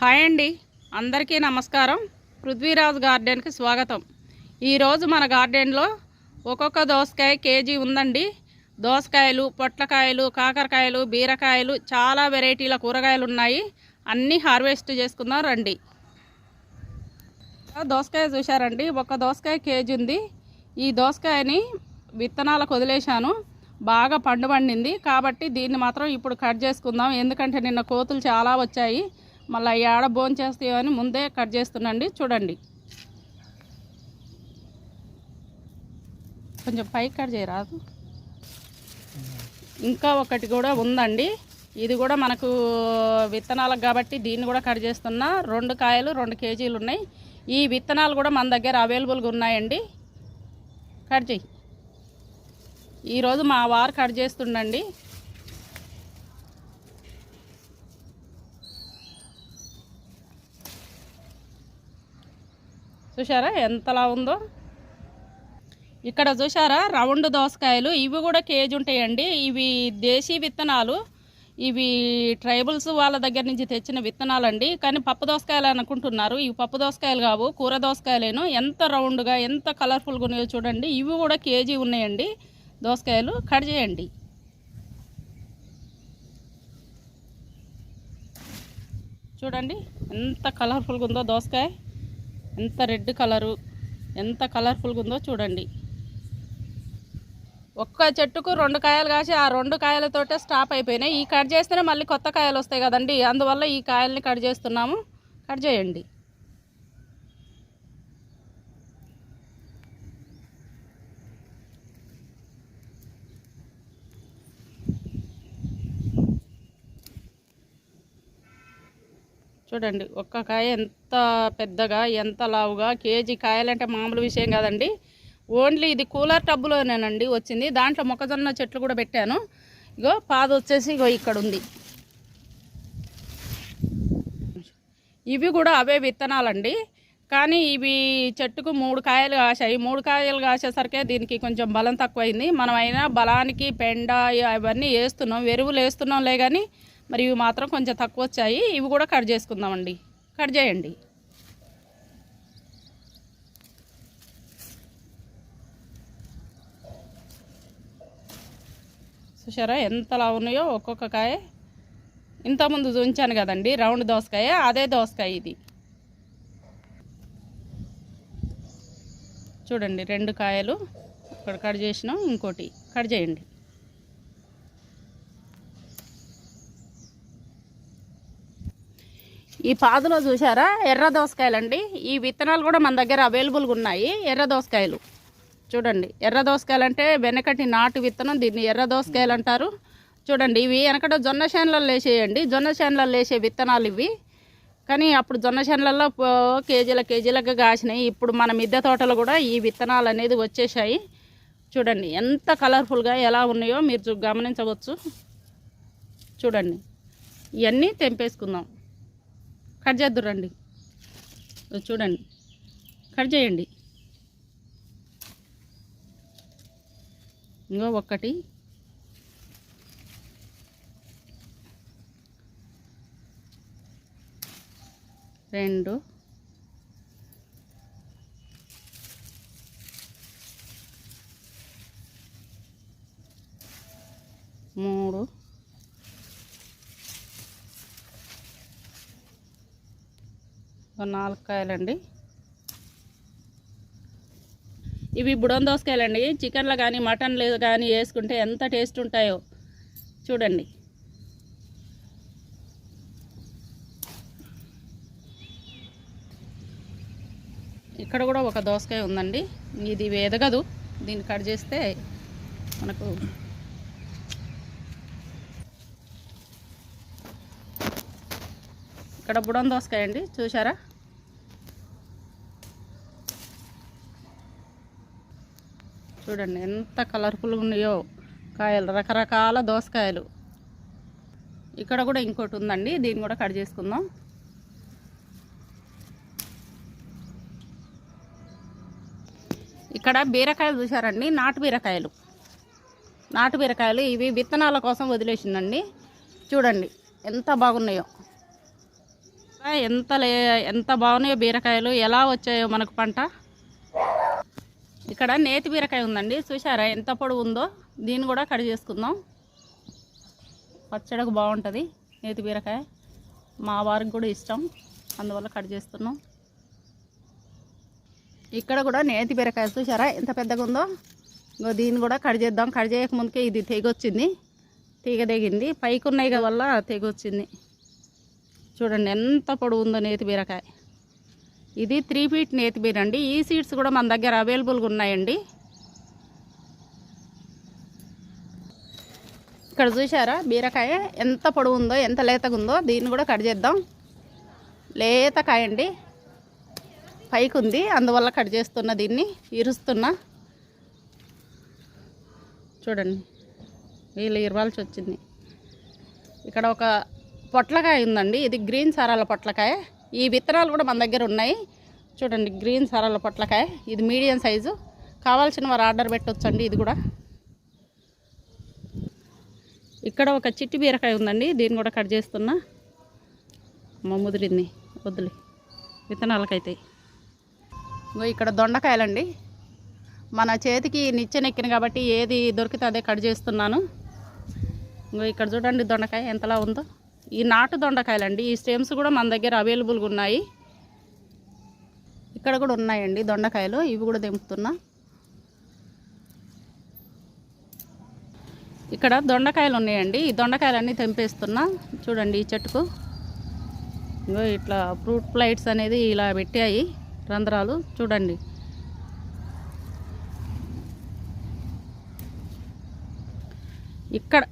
Hi అండి. అందరికీ నమస్కారం. పృథ్వీరాజ్ గార్డెన్కి స్వాగతం. ఈరోజు మన గార్డెన్లో ఒక్కొక్క దోసకాయ కేజీ ఉందండి. దోసకాయలు పొట్లకాయలు కాకరకాయలు బీరకాయలు చాలా వెరైటీల కూరగాయలు ఉన్నాయి. అన్నీ హార్వెస్ట్ చేసుకుందాం రండి. దోసకాయ చూశారండి. ఒక దోసకాయ కేజీ ఉంది. ఈ దోసకాయని విత్తనాలకు వదిలేశాను. బాగా పండు పండింది. కాబట్టి దీన్ని మాత్రం ఇప్పుడు కట్ చేసుకుందాం. ఎందుకంటే నిన్న కోతులు చాలా వచ్చాయి. మళ్ళీ ఏడ బోన్ చేస్తాయని ముందే కట్ చేస్తున్నాండి చూడండి. కొంచెం పైకి కట్ చేయరాదు. ఇంకా ఒకటి కూడా ఉందండి. ఇది కూడా మనకు విత్తనాలకు కాబట్టి దీన్ని కూడా కట్ చేస్తున్నా రెండు కాయలు రెండు కేజీలు ఉన్నాయి. ఈ విత్తనాలు కూడా మన దగ్గర అవైలబుల్గా ఉన్నాయండి. కట్ చేయి. ఈరోజు మా వారు కట్ చేస్తుండండి. చూసారా ఎంతలా ఉందో? ఇక్కడ చూసారా రౌండ్ దోసకాయలు. ఇవి కూడా కేజీ ఉంటాయండి. ఇవి దేశీ విత్తనాలు. ఇవి ట్రైబల్స్ వాళ్ళ దగ్గర నుంచి తెచ్చిన విత్తనాలు అండి కానీ పప్పు దోసకాయలు అనుకుంటున్నారు. ఇవి పప్పు దోసకాయలు కావు కూర దోసకాయలేను. ఎంత రౌండ్గా ఎంత కలర్ఫుల్గా ఉన్నాయో చూడండి. ఇవి కూడా కేజీ ఉన్నాయండి. దోసకాయలు కట్ చేయండి. చూడండి ఎంత కలర్ఫుల్గా ఉందో దోసకాయ. ఎంత రెడ్ కలరు ఎంత కలర్ఫుల్గా ఉందో చూడండి. ఒక్క చెట్టుకు రెండు కాయలు కాసి ఆ రెండు కాయలతోటే స్టాప్ అయిపోయినాయి. ఈ కట్ చేస్తేనే మళ్ళీ కొత్త కాయలు వస్తాయి కదండి. అందువల్ల ఈ కాయల్ని కట్ చేస్తున్నాము. కట్ చేయండి. చూడండి ఒక్క కాయ ఎంత పెద్దగా ఎంత లావుగా కేజీ కాయలంటే మామూలు విషయం కాదండి. ఓన్లీ ఇది కూలర్ టబ్బులోనేనండి వచ్చింది. దాంట్లో మొక్కజొన్న చెట్లు కూడా పెట్టాను. ఇగో పాద వచ్చేసి ఇగో ఇక్కడ ఉంది ఇవి కూడా అవే విత్తనాలండి. కానీ ఇవి చెట్టుకు మూడు కాయలు కాసాయి మూడు కాయలు కాసేసరికే దీనికి కొంచెం బలం తక్కువైంది. మనం అయినా బలానికి పెండ అవన్నీ వేస్తున్నాం. ఎరువులు వేస్తున్నాంలే కానీ మరి ఇవి మాత్రం కొంచెం తక్కువ వచ్చాయి. ఇవి కూడా కట్ చేసుకుందామండి. కట్ చేయండి. చూసారా ఎంతలా ఉన్నాయో ఒక్కొక్క కాయ. ఇంతకుముందు ఉంచాను కదండి రౌండ్ దోసకాయ అదే దోసకాయ ఇది. చూడండి రెండు కాయలు. ఇక్కడ కట్ చేసినాం ఇంకోటి కట్ చేయండి. ఈ పాదులో చూసారా ఎర్ర దోసకాయలు అండి ఈ విత్తనాలు కూడా మన దగ్గర అవైలబుల్గా ఉన్నాయి ఎర్ర దోసకాయలు. చూడండి. ఎర్ర దోసకాయలు అంటే వెనకటి నాటు విత్తనం దీన్ని ఎర్ర దోసకాయలు అంటారు. చూడండి. ఇవి వెనకట జొన్న చేనులలో వేసేయండి. జొన్న చేనులలో వేసే విత్తనాలు ఇవి. కానీ అప్పుడు జొన్న చేనులలో కేజీల కేజీలకు కాసినాయి. ఇప్పుడు మన మిద్దె తోటలు కూడా ఈ విత్తనాలు అనేది వచ్చేసాయి. చూడండి. ఎంత కలర్ఫుల్గా ఎలా ఉన్నాయో మీరు గమనించవచ్చు. చూడండి. ఇవన్నీ తెంపేసుకుందాం. కట్ చేద్దురండి రండి చూడండి. కట్ చేయండి. ఇంకో ఒక్కటి రెండు మూడు ఒక నాలుగు కాయలండి. ఇవి బుడన్ దోసకాయలండి. చికెన్లో కానీ మటన్లో కానీ వేసుకుంటే ఎంత టేస్ట్ ఉంటాయో చూడండి. ఇక్కడ కూడా ఒక దోసకాయ ఉందండి. ఇది ఎదగదు దీన్ని కట్ చేస్తే మనకు ఇక్కడ బుడన్ దోసకాయ అండి చూసారా చూడండి ఎంత కలర్ఫుల్గా ఉన్నాయో కాయలు రకరకాల దోసకాయలు. ఇక్కడ కూడా ఇంకోటి ఉందండి దీన్ని కూడా కట్ చేసుకుందాం. ఇక్కడ బీరకాయలు చూసారండి నాటు బీరకాయలు. నాటు బీరకాయలు ఇవి విత్తనాల కోసం వదిలేసిందండి. చూడండి ఎంత బాగున్నాయో. ఎంత లే ఎంత బాగున్నాయో బీరకాయలు ఎలా వచ్చాయో మనకు పంట. ఇక్కడ నేతి బీరకాయ ఉందండి చూసారా ఎంత పొడవు ఉందో? దీన్ని కూడా కట్ చేసుకుందాం. పచ్చడికి బాగుంటుంది నేతి బీరకాయ. మా వారికి కూడా ఇష్టం అందువల్ల కట్ చేస్తున్నాం. ఇక్కడ కూడా నేతి బీరకాయ చూసారా ఎంత పెద్దగా ఉందో? ఇంకో దీన్ని కూడా కట్ చేద్దాం. కట్ చేయకముందుకే ఇది తెగొచ్చింది. తీగ తెగింది. పైకి ఉన్నాయి వల్ల తెగొచ్చింది. చూడండి ఎంత పొడవు ఉందో నేతి బీరకాయ. ఇది త్రీ ఫీట్ నేతి బీర అండి. ఈ సీడ్స్ కూడా మన దగ్గర అవైలబుల్గా ఉన్నాయండి. ఇక్కడ చూసారా బీరకాయ ఎంత పొడవు ఉందో ఎంత లేతగా ఉందో దీన్ని కూడా కట్ చేద్దాం. లేతకాయ అండి. పైకి ఉంది అందువల్ల కట్ చేస్తున్నా దీన్ని ఇరుస్తున్నా. చూడండి వీళ్ళు ఇరవాల్సి వచ్చింది. ఇక్కడ ఒక పొట్లకాయ ఉందండి. ఇది గ్రీన్ సారాల పొట్లకాయ. ఈ విత్తనాలు కూడా మన దగ్గర ఉన్నాయి. చూడండి గ్రీన్ సారాల పొట్లకాయ. ఇది మీడియం సైజు. కావాల్సిన వారు ఆర్డర్ పెట్టొచ్చండి ఇది కూడా. ఇక్కడ ఒక చిట్టి బీరకాయ ఉందండి. దీన్ని కూడా కట్ చేస్తున్నా. అమ్మ ముదిరింది. వద్దులే విత్తనాలకైతే. ఇగో ఇక్కడ దొండకాయలండి. మన చేతికి నిచ్చెనెక్కిన కాబట్టి ఏది దొరికితే అదే కట్ చేస్తున్నాను. ఇంకో ఇక్కడ చూడండి దొండకాయ ఎంతలా ఉందో. ఈ నాటు దొండకాయలండి. ఈ స్టెమ్స్ కూడా మన దగ్గర అవైలబుల్గా ఉన్నాయి. ఇక్కడ కూడా ఉన్నాయండి దొండకాయలు. ఇవి కూడా దింపుతున్నా ఇక్కడ దొండకాయలు ఉన్నాయండి. ఈ దొండకాయలన్నీ తెంపేస్తున్నా. చూడండి ఈ చెట్టుకు. ఇంకో ఇట్లా ఫ్రూట్ ఫ్లైట్స్ అనేది ఇలా పెట్టాయి రంధ్రాలు. చూడండి. ఇక్కడ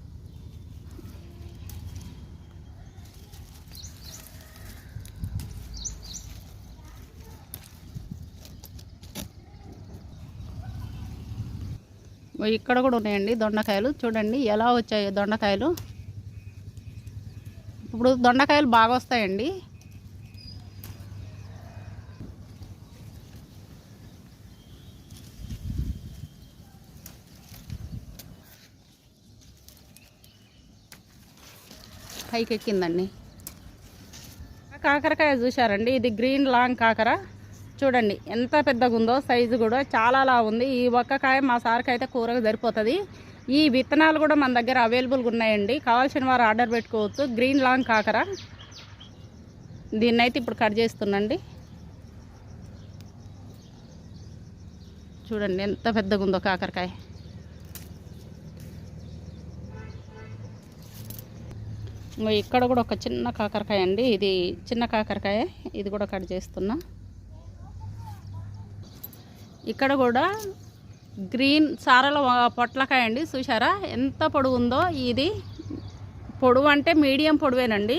ఇక్కడ కూడా ఉన్నాయండి దొండకాయలు. చూడండి ఎలా వచ్చాయి దొండకాయలు. ఇప్పుడు దొండకాయలు బాగా వస్తాయండి. పైకి ఎక్కిందండి కాకరకాయ చూశారండి. ఇది గ్రీన్ లాంగ్ కాకర. చూడండి ఎంత పెద్దగా ఉందో సైజు కూడా చాలాలా ఉంది. ఈ ఒక్క కాయ మా సార్కి అయితే కూరకు సరిపోతుంది. ఈ విత్తనాలు కూడా మన దగ్గర అవైలబుల్గా ఉన్నాయండి. కావాల్సిన వారు ఆర్డర్ పెట్టుకోవచ్చు. గ్రీన్ లాంగ్ కాకర. దీన్నైతే ఇప్పుడు కట్ చేస్తున్నండి. చూడండి ఎంత పెద్దగా ఉందో కాకరకాయ ఇక్కడ కూడా ఒక చిన్న కాకరకాయ అండి. ఇది చిన్న కాకరకాయ. ఇది కూడా కట్ చేస్తున్నా. ఇక్కడ కూడా గ్రీన్ సారల పొట్లకాయ అండి. చూసారా ఎంత పొడవు ఉందో ఇది. పొడవు అంటే మీడియం పొడవేనండి.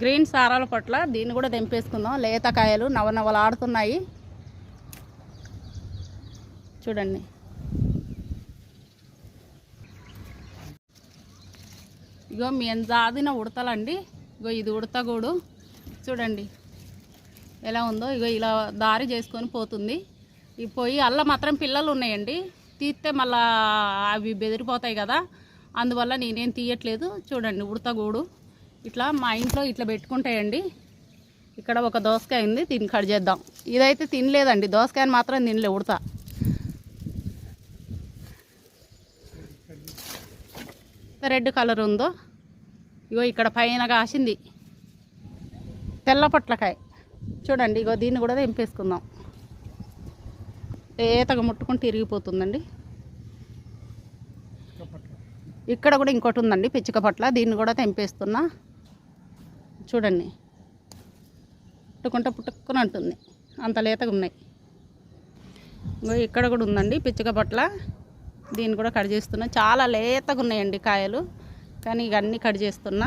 గ్రీన్ సారాల పొట్ల. దీన్ని కూడా తెంపేసుకుందాం. లేత కాయలు ఆడుతున్నాయి చూడండి. ఇగో మీ జాదిన ఉడతలండి. ఇగో ఇది ఉడతగూడు. చూడండి. ఎలా ఉందో. ఇగో ఇలా దారి చేసుకొని పోతుంది. ఈ పోయి అల్ల మాత్రం పిల్లలు ఉన్నాయండి తీస్తే మళ్ళా అవి బెదిరిపోతాయి కదా. అందువల్ల నేనేం తీయట్లేదు. చూడండి ఉడతగూడు ఇట్లా మా ఇంట్లో ఇట్లా పెట్టుకుంటాయండి. ఇక్కడ ఒక దోసకాయ ఉంది దీన్ని కట్ చేద్దాం. ఇదైతే తినలేదండి. దోసకాయని మాత్రం తినలే ఉడత. రెడ్ కలర్ ఉందో. ఇగో ఇక్కడ పైన కాసింది. తెల్ల పొట్లకాయ. చూడండి ఇగో దీన్ని కూడా తెంపేసుకుందాం. ఏతగా ముట్టుకుంటే ఇరిగిపోతుందండి. ఇక్కడ కూడా ఇంకోటి ఉందండి పిచ్చుక పట్ల. దీన్ని కూడా తెంపేస్తున్నా. చూడండి. పుట్టుకుంటే పుట్టుకుని అంటుంది. అంత లేతగా ఉన్నాయి. ఇక్కడ కూడా ఉందండి పిచ్చుక పట్ల. దీన్ని కూడా కట్ చేస్తున్నా. చాలా లేతగా ఉన్నాయండి కాయలు కానీ ఇక అన్నీ కట్ చేస్తున్నా.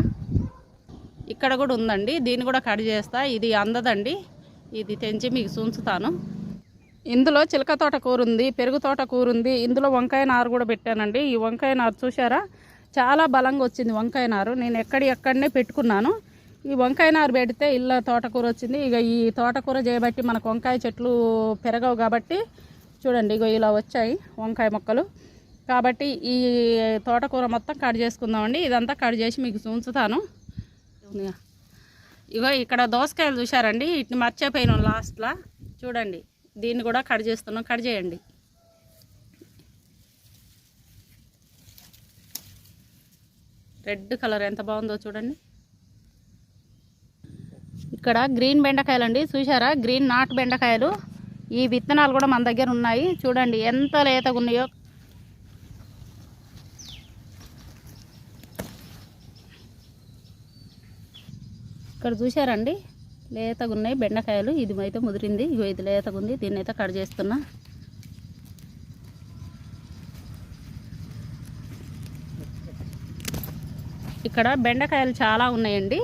ఇక్కడ కూడా ఉందండి దీన్ని కూడా కట్ చేస్తా. ఇది అందదండి. ఇది తెంచి మీకు చూంచుతాను ఇందులో చిలక తోట కూర ఉంది పెరుగు తోట కూర ఉంది. ఇందులో వంకాయ నారు కూడా పెట్టానండి. ఈ వంకాయ నారు చూసారా చాలా బలంగా వచ్చింది వంకాయ నారు. నేను ఎక్కడి ఎక్కడనే పెట్టుకున్నాను. ఈ వంకాయ నారు పెడితే ఇళ్ళ తోటకూర వచ్చింది. ఇక ఈ తోటకూర చేయబట్టి మనకు వంకాయ చెట్లు పెరగవు కాబట్టి చూడండి ఇగో ఇలా వచ్చాయి వంకాయ మొక్కలు. కాబట్టి ఈ తోటకూర మొత్తం కట్ చేసుకుందామండి. ఇదంతా కట్ చేసి మీకు ఉంచుతాను ఇగో ఇక్కడ దోసకాయలు చూశారండి. ఇట్ని మర్చిపోయినాం లాస్ట్లో. చూడండి. దీన్ని కూడా కట్ చేస్తున్నాం. కట్ చేయండి. రెడ్ కలర్ ఎంత బాగుందో చూడండి. ఇక్కడ గ్రీన్ బెండకాయలు అండి చూసారా గ్రీన్ నాట్ బెండకాయలు. ఈ విత్తనాలు కూడా మన దగ్గర ఉన్నాయి. చూడండి ఎంత లేతగా ఉన్నాయో ఇక్కడ చూసారండి లేతగా ఉన్నాయి బెండకాయలు. ఇది అయితే ముదిరింది. ఇగో ఇది లేతగా ఉంది దీన్ని అయితే కట్ చేస్తున్నా. ఇక్కడ బెండకాయలు చాలా ఉన్నాయండి.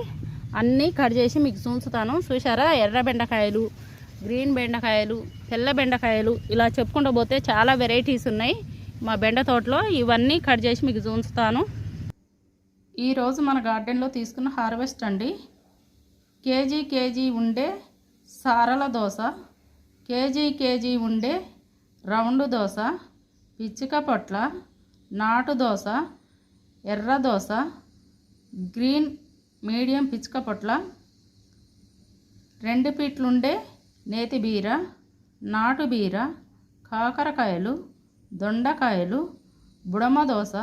అన్నీ కట్ చేసి మీకు చూంచుతాను. చూసారా ఎర్ర బెండకాయలు గ్రీన్ బెండకాయలు తెల్ల బెండకాయలు ఇలా చెప్పుకుంటూ పోతే చాలా వెరైటీస్ ఉన్నాయి. మా బెండ తోటలో ఇవన్నీ కట్ చేసి మీకు చూంచుతాను. ఈరోజు మన గార్డెన్లో తీసుకున్న హార్వెస్ట్ అండి. కేజీ కేజీ ఉండే సారల దోశ కేజీ కేజీ ఉండే రౌండ్ దోశ పిచ్చిక పొట్ల నాటు దోశ ఎర్ర దోశ గ్రీన్ మీడియం పిచ్చిక పొట్ల రెండు పీట్లుండే నేతి బీర నాటు బీర కాకరకాయలు దొండకాయలు బుడమ దోశ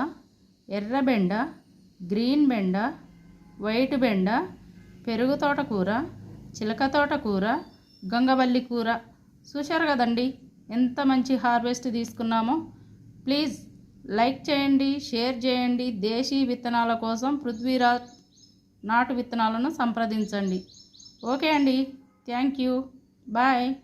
ఎర్ర బెండ గ్రీన్ బెండ వైట్ బెండ పెరుగు తోటకూర చిలక తోటకూర గంగవల్లి కూర. చూశారు కదండి? ఎంత మంచి హార్వెస్ట్ తీసుకున్నామో. ప్లీజ్ లైక్ చేయండి షేర్ చేయండి. దేశీ విత్తనాల కోసం పృథ్వీరాజ్ నాటు విత్తనాలను సంప్రదించండి. ఓకే అండి. Thank you. బాయ్.